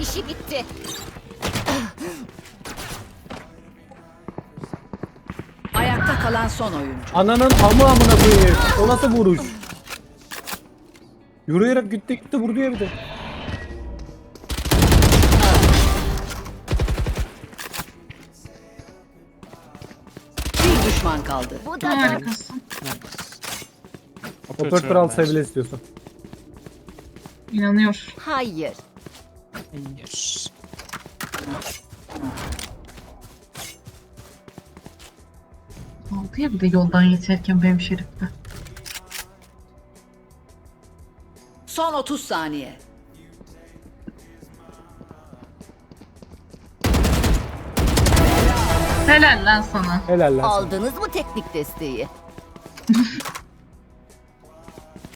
İşi bitti. Ayakta kalan son oyuncu. Ananın amı amına koyayım. O nasıl vuruş? Yürüyerek gitti gitti vurdu ya bir de. Bir düşman kaldı. Bu da Harikasın. Operatör al sevile istiyorsan. İnanıyor. hayır. Hayır. Aldı ya bir de yoldan geçerken benim şerifte. Son 30 saniye. Helal lan sana. Helal lan. sana. Aldınız mı teknik desteği?